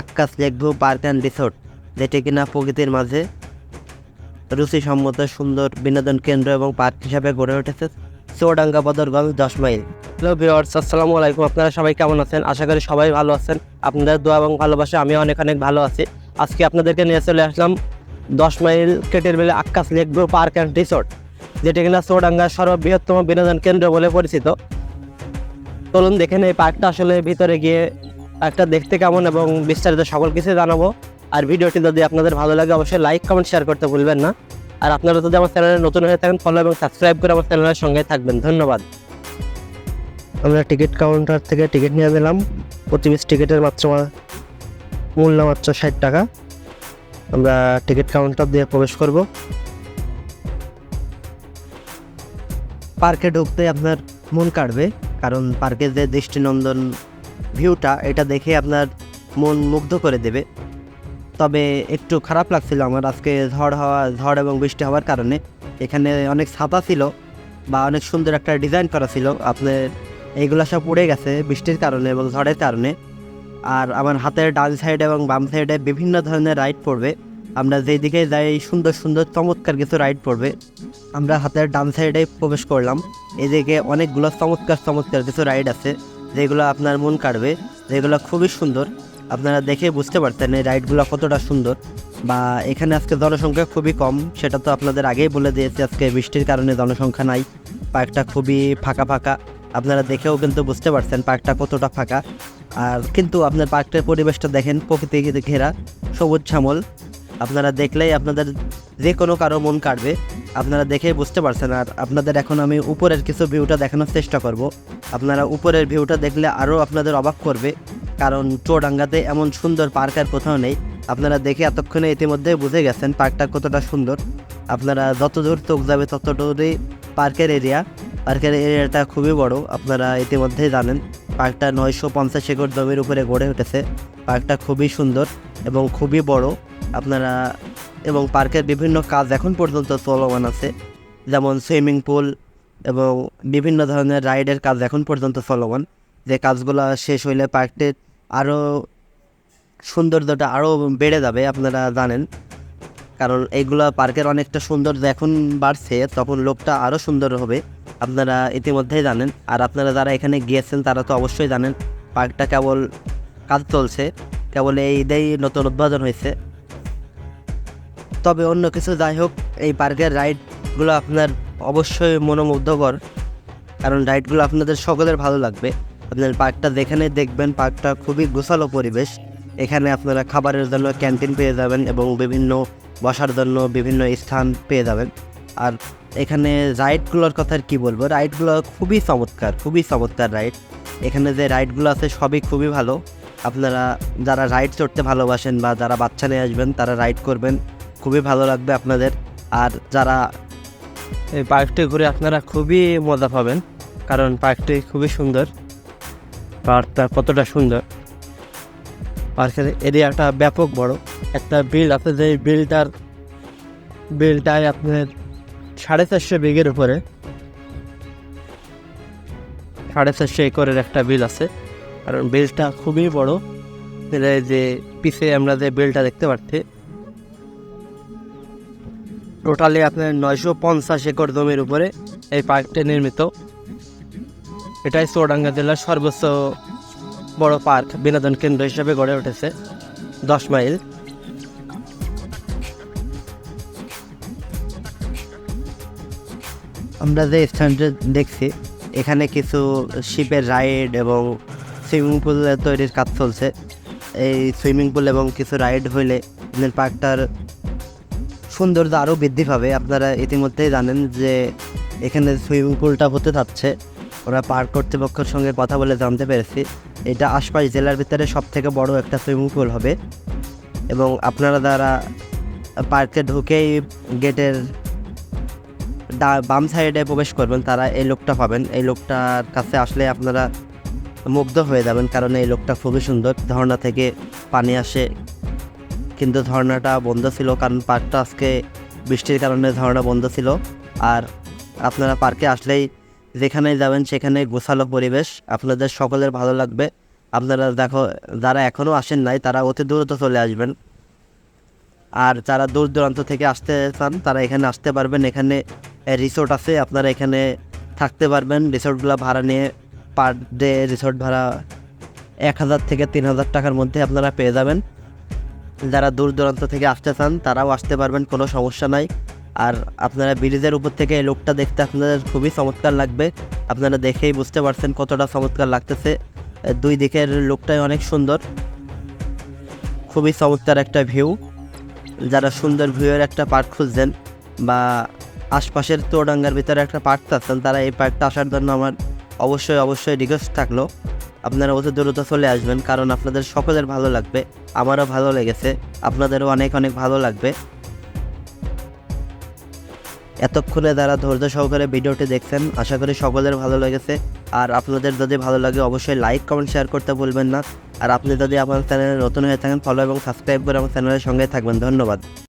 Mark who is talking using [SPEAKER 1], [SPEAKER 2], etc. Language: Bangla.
[SPEAKER 1] Akkas lake view park and resort, যেটি কিনা প্রকৃতির মাঝে রুচিসম্মত সুন্দর বিনোদন কেন্দ্র এবং পার্ক হিসাবে গড়ে উঠেছে চৌডাঙ্গা বদরগঞ্জ দশ মাইল। হ্যালো ভিওর্স আসসালামু আলাইকুম। আপনারা সবাই কেমন আছেন? আশা করি সবাই ভালো আছেন। আপনাদের দোয়া এবং ভালোবাসা আমি অনেক অনেক ভালো আছি। আজকে আপনাদেরকে নিয়ে চলে আসলাম দশ মাইল কেটের বেলে Akkas lake view park and resort, যেটি কিনা চৌডাঙ্গার সর্ববৃহত্তম বিনোদন কেন্দ্র বলে পরিচিত। চলুন দেখেন এই পার্কটা আসলে ভিতরে গিয়ে পার্কটা দেখতে কেমন এবং বিস্তারিত সকল কিছু জানাব। আর ভিডিওটি যদি আপনাদের ভালো লাগে, অবশ্যই লাইক কমেন্ট শেয়ার করতে ভুলবেন না। আর আপনারা যদি আমার চ্যানেলে নতুন হয়ে থাকেন ফলো এবং সাবস্ক্রাইব করে আমার চ্যানেলের সঙ্গে থাকবেন। ধন্যবাদ। আমরা টিকিট কাউন্টার থেকে টিকিট নিয়ে নিলাম। প্রতি পিস টিকিটের মাত্র মূল্য মাত্র ষাট টাকা। আমরা টিকিট কাউন্টার দিয়ে প্রবেশ করব। পার্কে ঢুকতে আপনার মন কাড়বে, কারণ পার্কে যে দৃষ্টিনন্দন ভিউটা এটা দেখে আপনার মন মুগ্ধ করে দেবে। তবে একটু খারাপ লাগছিল আমার আজকে ঝড় হওয়া, ঝড় এবং বৃষ্টি হওয়ার কারণে। এখানে অনেক ছাতা ছিল বা অনেক সুন্দর একটা ডিজাইন করা ছিল। আপনার এইগুলো সব উড়ে গেছে বৃষ্টির কারণে এবং ঝড়ের কারণে। আর আমার হাতের ডান সাইড এবং বাম সাইডে বিভিন্ন ধরনের রাইড পড়বে। আমরা যেই দিকে যাই সুন্দর সুন্দর, চমৎকার কিছু রাইড পড়বে। আমরা হাতের ডান সাইডে প্রবেশ করলাম। এদিকে অনেকগুলো চমৎকার চমৎকার কিছু রাইড আছে। যেগুলো আপনার মন কাড়বে, যেগুলো খুবই সুন্দর। আপনারা দেখে বুঝতে পারতেন এই রাইডগুলো কতটা সুন্দর। বা এখানে আজকে জনসংখ্যা খুবই কম, সেটা তো আপনাদের আগেই বলে দিয়েছি, আজকে বৃষ্টির কারণে জনসংখ্যা নাই। পার্কটা খুবই ফাঁকা ফাঁকা। আপনারা দেখেও কিন্তু বুঝতে পারছেন পার্কটা কতটা ফাঁকা। আর কিন্তু আপনার পার্কটার পরিবেশটা দেখেন, প্রকৃতি ঘেরা, সবুজ শ্যামল। আপনারা দেখলেই আপনাদের যে কোনো কারও মন কাটবে আপনারা দেখেই বুঝতে পারছেন। আর আপনাদের এখন আমি উপরের কিছু ভিউটা দেখানোর চেষ্টা করব। আপনারা উপরের ভিউটা দেখলে আরও আপনাদের অবাক করবে, কারণ চৌডাঙ্গাতে এমন সুন্দর পার্ক আর কোথাও নেই। আপনারা দেখে এতক্ষণে ইতিমধ্যে বুঝে গেছেন পার্কটা কতটা সুন্দর। আপনারা যত দূর চোখ যাবে তত দূরই পার্কের এরিয়া পার্কের এরিয়াটা খুবই বড়, আপনারা ইতিমধ্যেই জানেন পার্কটা নয়শো পঞ্চাশ একর জমির উপরে গড়ে উঠেছে। পার্কটা খুবই সুন্দর এবং খুবই বড়। আপনারা এবং পার্কের বিভিন্ন কাজ এখন পর্যন্ত চলমান আছে, যেমন সুইমিং পুল এবং বিভিন্ন ধরনের রাইডের কাজ এখন পর্যন্ত চলমান। যে কাজগুলো শেষ হইলে পার্কটির আরও সৌন্দর্যটা আরও বেড়ে যাবে, আপনারা জানেন। কারণ এইগুলো পার্কের অনেকটা সৌন্দর্য এখন বাড়ছে, তখন লোকটা আরও সুন্দর হবে, আপনারা ইতিমধ্যেই জানেন। আর আপনারা যারা এখানে গিয়েছেন, তারা তো অবশ্যই জানেন, পার্কটা কেবল কাজ চলছে, কেবল এই ঈদেই নতুন উদ্বোধন হয়েছে। তবে অন্য কিছু যাই হোক, এই পার্কের রাইডগুলো আপনার অবশ্যই মনোমুগ্ধকর। কারণ রাইডগুলো আপনাদের সকলের ভালো লাগবে। আপনার পার্কটা যেখানে দেখবেন, পার্কটা খুবই গোছালো পরিবেশ। এখানে আপনারা খাবারের জন্য ক্যান্টিন পেয়ে যাবেন এবং বিভিন্ন বসার জন্য বিভিন্ন স্থান পেয়ে যাবেন। আর এখানে রাইডগুলোর কথা আর কী বলব? রাইডগুলো খুবই চমৎকার খুবই চমৎকার রাইড। এখানে যে রাইডগুলো আছে সবই খুবই ভালো। আপনারা যারা রাইড চড়তে ভালোবাসেন বা যারা বাচ্চা নিয়ে আসবেন, তারা রাইড করবেন। খুবই ভালো লাগবে আপনাদের। আর যারা এই পার্কটি ঘুরে আপনারা খুবই মজা পাবেন, কারণ পার্কটি খুবই সুন্দর। পার্কটা কতটা সুন্দর। পার্কের এরিয়াটা ব্যাপক বড়। একটা বিল আছে যে বিলটার বিলটায় আপনার সাড়ে চারশো বিঘের উপরে। সাড়ে চারশো একরের একটা বিল আছে। কারণ বিলটা খুবই বড়। যে পিছে আমরা যে বিলটা দেখতে পাচ্ছি টোটালি আপনার নয়শো পঞ্চাশ একর জমির উপরে এই পার্কটি নির্মিত। এটাই চৌডাঙ্গা জেলার সর্বোচ্চ বড় পার্ক, বিনোদন কেন্দ্র হিসেবে গড়ে উঠেছে দশ মাইল। আমরা যে স্থানটা দেখছি, এখানে কিছু শিপের রাইড এবং সুইমিং পুল তৈরির কাজ চলছে। এই সুইমিং পুল এবং কিছু রাইড হইলে পার্কটার সৌন্দর্য আরও বৃদ্ধি পাবে। আপনারা ইতিমধ্যেই জানেন যে এখানে সুইমিং পুলটা হতে যাচ্ছে ওরা পার্ক কর্তৃপক্ষের সঙ্গে কথা বলে জানতে পেরেছি। এটা আশপাশ জেলার ভিতরে সব থেকে বড় একটা সুইমিং পুল হবে। এবং আপনারা যারা পার্কে ঢুকেই গেটের ডা- বাম সাইডে প্রবেশ করবেন, তারা এই লোকটা পাবেন। এই লোকটার কাছে আসলে আপনারা মুগ্ধ হয়ে যাবেন, কারণ এই লোকটা খুবই সুন্দর। ঝর্ণা থেকে পানি আসে। কিন্তু ঝর্ণাটা বন্ধ ছিল, কারণ পার্কটা আজকে বৃষ্টির কারণে ঝর্ণা বন্ধ ছিল। আর আপনারা পার্কে আসলেই যেখানে যাবেন সেখানে গোছালো পরিবেশ আপনাদের সকলের ভালো লাগবে। আপনারা দেখো, যারা এখনও আসেন নাই, তারা অতি দ্রুত চলে আসবেন। আর যারা দূর দূরান্ত থেকে আসতে চান, তারা এখানে আসতে পারবেন। এখানে রিসোর্ট আছে, আপনারা এখানে থাকতে পারবেন। রিসোর্টগুলো ভাড়া নিয়ে পার ডে রিসোর্ট ভাড়া এক হাজার থেকে তিন হাজার টাকার মধ্যে আপনারা পেয়ে যাবেন। যারা দূর দূরান্ত থেকে আসতে চান, তারাও আসতে পারবেন, কোনো সমস্যা নাই। আর আপনারা ব্রিজের উপর থেকে এই লোকটা দেখতে আপনাদের খুবই চমৎকার লাগবে। আপনারা দেখেই বুঝতে পারছেন কতটা চমৎকার লাগতেছে। দুই দিকের লোকটাই অনেক সুন্দর। খুবই চমৎকার একটা ভিউ। যারা সুন্দর ভিউয়ের একটা পার্ক খুঁজছেন বা আশপাশের চৌডাঙ্গার ভিতরে একটা পার্ক চাচ্ছেন তারা এই পার্কটা আসার জন্য আমার অবশ্যই অবশ্যই রিকোয়েস্ট থাকল। আপনারা অতি দ্রুত চলে আসবেন, কারণ আপনাদের সকলের ভালো লাগবে, আমারও ভালো লেগেছে, আপনাদেরও অনেক অনেক ভালো লাগবে। এতক্ষণে যারা ধৈর্য সহকারে ভিডিওটি দেখছেন, আশা করি সকলের ভালো লেগেছে। আর আপনাদের যদি ভালো লাগে, অবশ্যই লাইক, কমেন্ট, শেয়ার করতে ভুলবেন না। আর আপনি যদি আমার চ্যানেলে নতুন হয়ে থাকেন ফলো এবং সাবস্ক্রাইব করে আমার চ্যানেলের সঙ্গে থাকবেন। ধন্যবাদ।